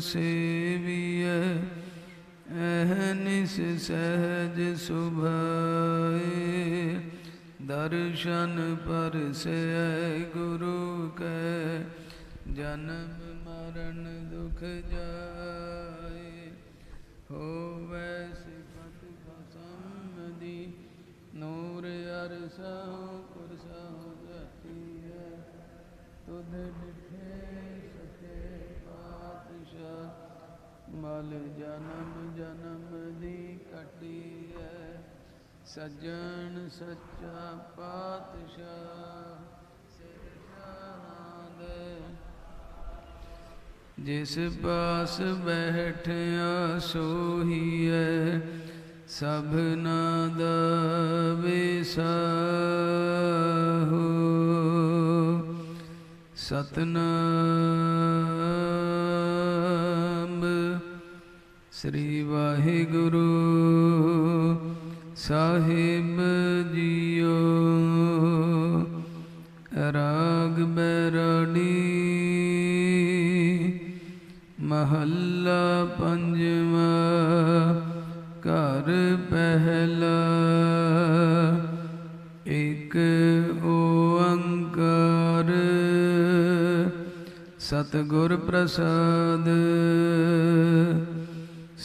ਸੇਵੀਐ ਅਹਨਿਸ ਸਹਜ ਸੁਭਾਏ। ਦਰਸ਼ਨ ਪਰਸੈ ਗੁਰੂ ਕੈ, ਜਨਮ ਮਰਨ ਦੁਖ ਜਾਏ। ਹੋਵੈ ਸਿਫਤ ਖਸਮ ਦੀ ਨੂਰ ਅਰਸਹੁ ਕੁਰਸਹੁ ਜਤੀਐ ਤੁਧ ਡਿਠੇ ਮਲ ਜਨਮ ਜਨਮ ਦੀ ਕਟੀਐ ਸਜਣ ਸੱਚਾ ਪਾਤਸ਼ਾਹ ਸਿਰਜਣਾਦ ਜਿਸ ਪਾਸ ਬੈਠਿਆ ਸੋਹੀਐ ਸਭਨਾ ਦਾ ਵਿਸਾਹੋ। ਸਤਨਾਮ ਸ੍ਰੀ ਵਾਹਿਗੁਰੂ ਸਾਹਿਬ ਜੀਓ। ਰਾਗ ਬੈਰਾੜੀ ਮਹੱਲਾ ਪੰਜਵਾ ਘਰ ਪਹਿਲਾ। ਇਕ ਓੰਕਾਰ ਸਤਿਗੁਰ ਪ੍ਰਸਾਦ।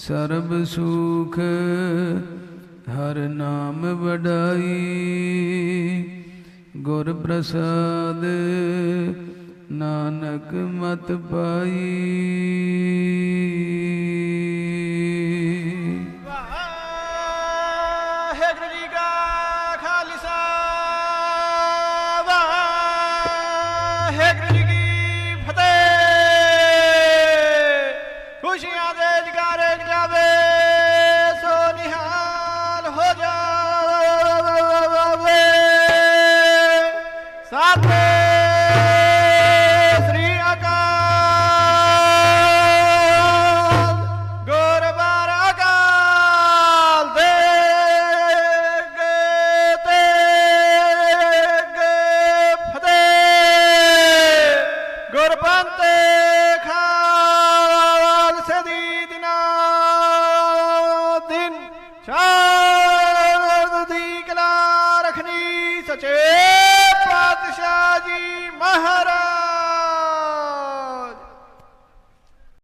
ਸਰਬ ਸੁਖ ਹਰ ਨਾਮ ਵਡਾਈ। ਗੁਰ ਪ੍ਰਸਾਦ ਨਾਨਕ ਮਤ ਪਾਈ। ਸਤਿ ਸ੍ਰੀ ਅਕਾਲ। ਗੁਰਬਾਰ ਅਕਾਲ ਦੇ ਤੇ ਫਤੇ ਦਿਨ ਸ਼ਾ